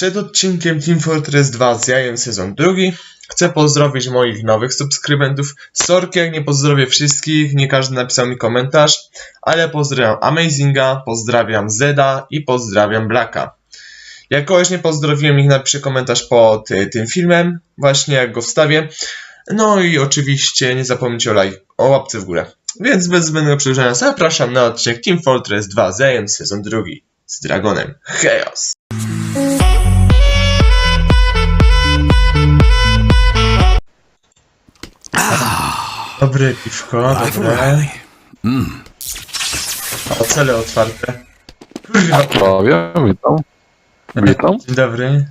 Przed odcinkiem Team Fortress 2 z jajem sezon drugi chcę pozdrowić moich nowych subskrybentów. Sorki jak nie pozdrowię wszystkich, nie każdy napisał mi komentarz, ale pozdrawiam Amazinga, pozdrawiam Zeda i pozdrawiam Blacka. Jak kogoś nie pozdrowiłem, niech napisze komentarz pod y, tym filmem, właśnie jak go wstawię. No i oczywiście nie zapomnijcie o, laj- o łapce w górę. Więc bez zbędnego przedłużania zapraszam na odcinek Team Fortress 2 z jajem sezon drugi z Dragonem Chaos. Dobre piwko, dobre. O, cele otwarte. Kurwa. Prawie, witam. Witam. Dzień dobry.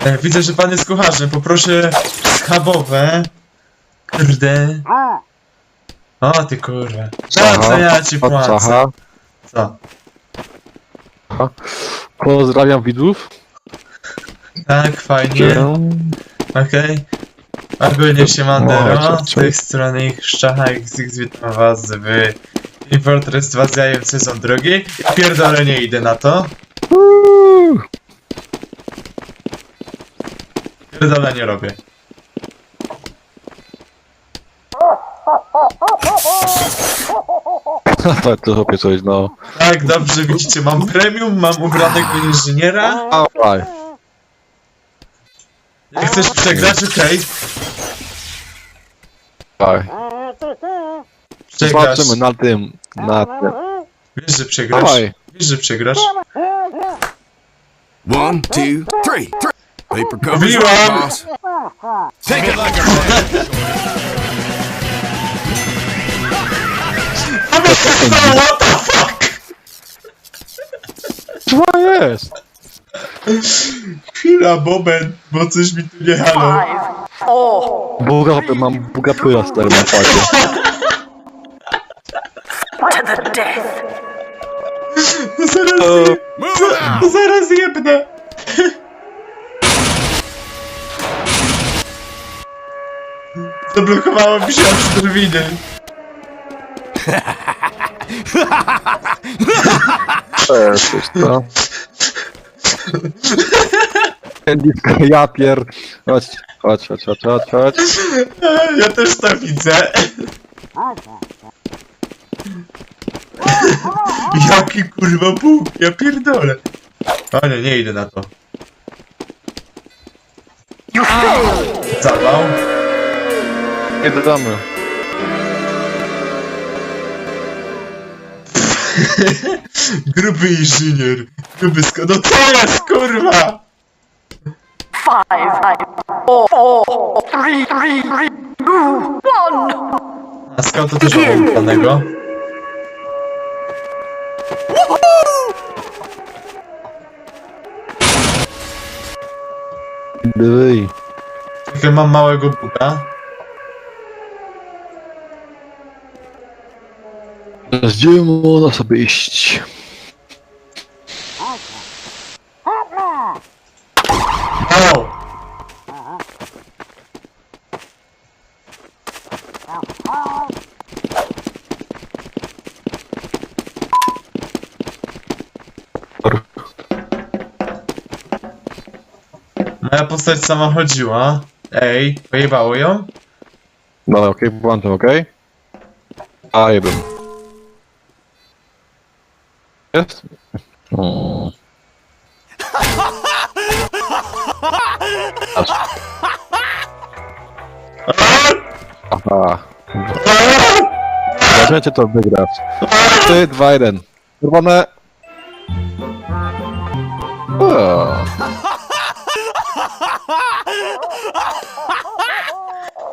E, widzę, że pan jest kucharzem. Poproszę schabowe. Kurde. O, ty kurwa. Za co ja ci płacę? Aha. Co? Pozdrawiam widzów. Tak, fajnie. Okej. Ogólnie się Mandero, O, z tej strony ich Szczacha XX witam was w Team Fortress 2 z jajem sezon drugi. Ja pierdolę nie idę na to. Uuu. Pierdolę nie robię. tak, to sobie coś, no. Tak, dobrze, widzicie, mam premium, mam ubranego inżyniera. Dawaj. Chcesz przegrać, okej. Przegrasz. Zobaczymy na tym, na tym. Wiesz, że przegrasz. Dawaj. Wiesz, że przegrasz. One, two, three. three. Paper covers right, boss. Take it like a What the fuck? Co jest? Chwila, moment, bo coś mi tu nie halo. Buga, hopie, mam buga pyla stary na padzie. to the death. Zaraz, it out. zaraz jebnę. Zablokowało mi się aż drwiny. Cześć, co? Ja pier... Chodź, chodź, chodź, chodź, chodź, chodź. Ja też to widzę. Jaki kurwa Bóg, ja pierdolę. O nie, nie idę na to. Zawał. Nie dodamy. Gruby inżynier. Gruby sko... No teraz kurwa! Five, four, four, three, three, three, two, one. A skąd to też mam danego? Dywy. Tylko mam małego buga. Gdzie można sobie iść? O! Moja postać sama chodziła. Ej, pojebało ją? Dobra, okej, włączam, okej? A, jebym. Jest? O. Aż. Aha. To wygrać. 3, 2, 1. Czerwone. O.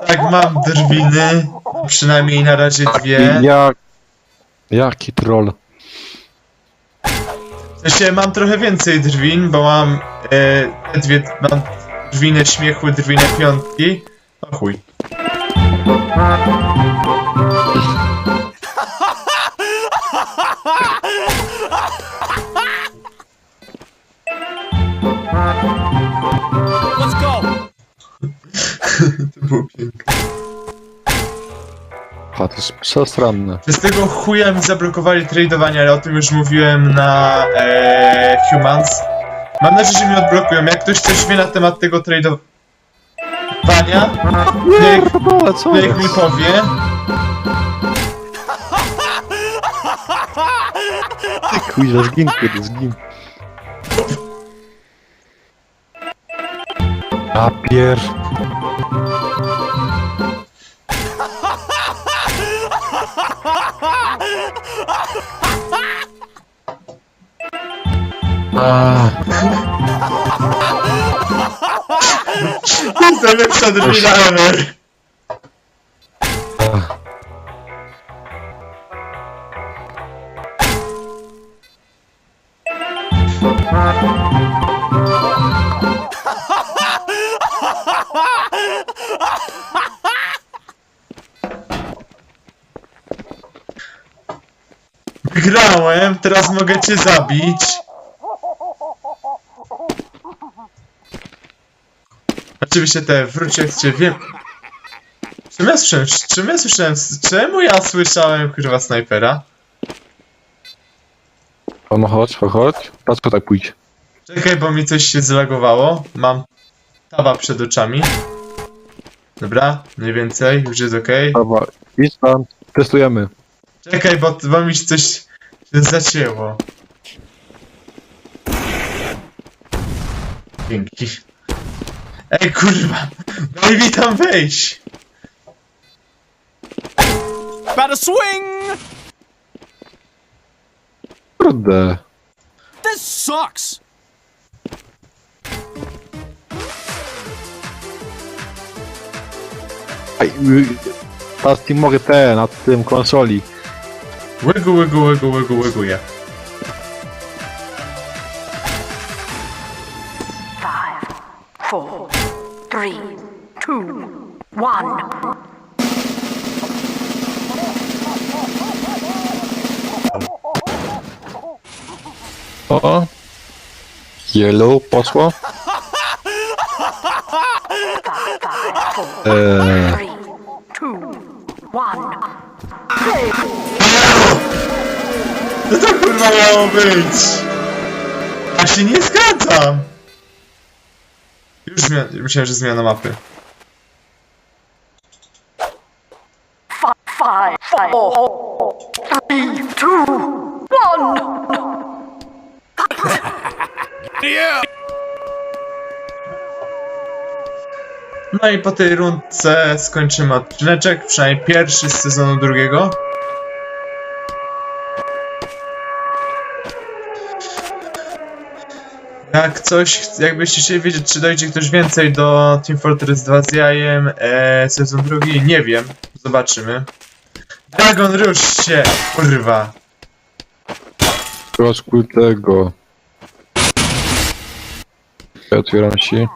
Tak, mam drwiny. Przynajmniej na razie dwie. Jak... Jaki troll. W sensie mam trochę więcej drwin, bo mam e, te dwie, mam drwinę śmiechu, drwinę piątki. O chuj. Przestronne. Przez tego chuja mi zablokowali tradowanie, ale o tym już mówiłem na e, Humans. Mam nadzieję, że mi odblokują. Jak ktoś coś wie na temat tego tradowania, niech, niech mi powie. Kuźwa, zgin, kurde, zgin. Papier. A, To jest najlepsza drwina ever. a. Wygrałem, teraz mogę cię zabić. Oczywiście te wrócie cię wiem. Czym ja słyszałem? Czym ja słyszałem? Czemu ja słyszałem kurwa snajpera? O, no chodź, chodź, chodź. Patrz, tak pójdź. Czekaj, bo mi coś się zlagowało. Mam tawa przed oczami. Dobra, mniej więcej, już jest okej. Dobra, idź tam, testujemy. Czekaj, bo, bo mi się coś zacięło. Dzięki. Ej, kurwa! Daj mi tam wejść! Better swing! Kurde. This sucks! Ej, y, Teraz nie mogę te, na tym konsoli. Łygu, łygu, łygu, łygu, łyguję. Five, four, three, two, one. O. Yellow poszło. Eee, Three, two, one. Co to kurwa miało być? Ja się nie zgadzam! Już. Myślałem, że zmiana mapy. Five, four, three, two, one. No i po tej rundce skończymy odcineczek, przynajmniej pierwszy z sezonu drugiego. Jak coś, jakbyście chcieli wiedzieć, czy dojdzie ktoś więcej do Team Fortress 2 z jajem, e, sezon drugi, nie wiem, zobaczymy. Dragon, rusz się, kurwa. troszkę tego. Ja otwieram się.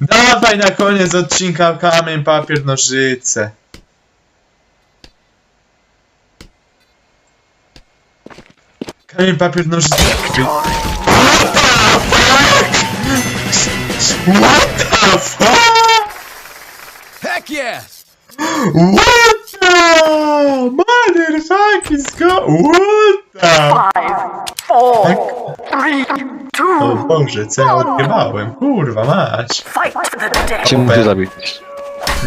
Dawaj na koniec odcinka kamień, papier, nożyce. Kamień, papier, nożyce. What the fuck? Heck yes! What the motherfuck is go? What the? Five, four, three, O two. Boże, co ja odjebałem? Kurwa mać. Fight to the death. Cię muszę zabić.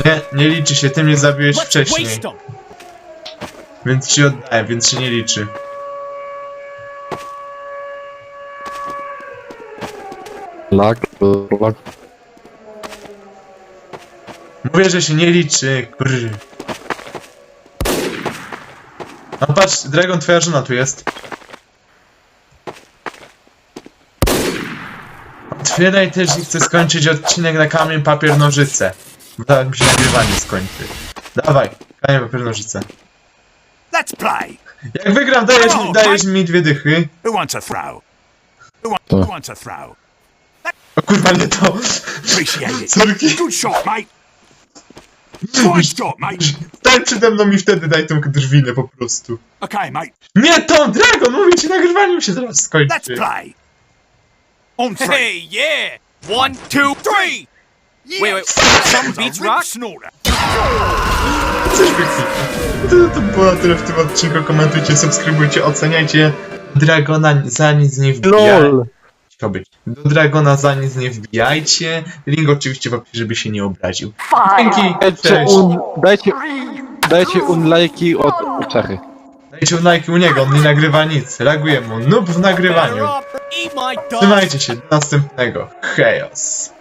Nie, nie liczy się, ty mnie zabiłeś wcześniej. Więc ci oddaję, więc się nie liczy. Lag, lag. Mówię, że się nie liczy, brr. No patrz, Dragon, twoja żona tu jest. Otwieraj też i chcę skończyć odcinek na kamień, papier, nożyce. Bo tak mi się nagrywanie skończy. Dawaj, kamień, papier, nożyce. Let's play! Jak wygram, dajesz, mi- dajesz mi dwie dychy. Who wants a throw? Who, wa- who wants a throw? O kurwa, nie to. Appreciate it. Sorki. Good shot, mate. Good shot, mate. Stań przede mną i wtedy daj tą drwinę po prostu. Okay, mate. Nie tą, Dragon, mówię ci, nagrywanie się zaraz Let's skończy. play. On three. Hey, yeah! One, two, three! Wait, wait. Some beats rock. Snorter. Coś wyklikam. To, to było tyle w tym odcinku. Komentujcie, subskrybujcie, oceniajcie. Dragona za nic nie wbijajcie. LOL. Być. Do Dragona za nic nie wbijajcie. Link oczywiście w opisie, żeby się nie obraził. Dzięki, Dajcie cześć. un, dajcie, dajcie unlajki od Czechy. Dajcie lajki u niego, on nie nagrywa nic. Reaguję mu. Noob w nagrywaniu. Eat my dog. Trzymajcie się, do następnego. Chaos.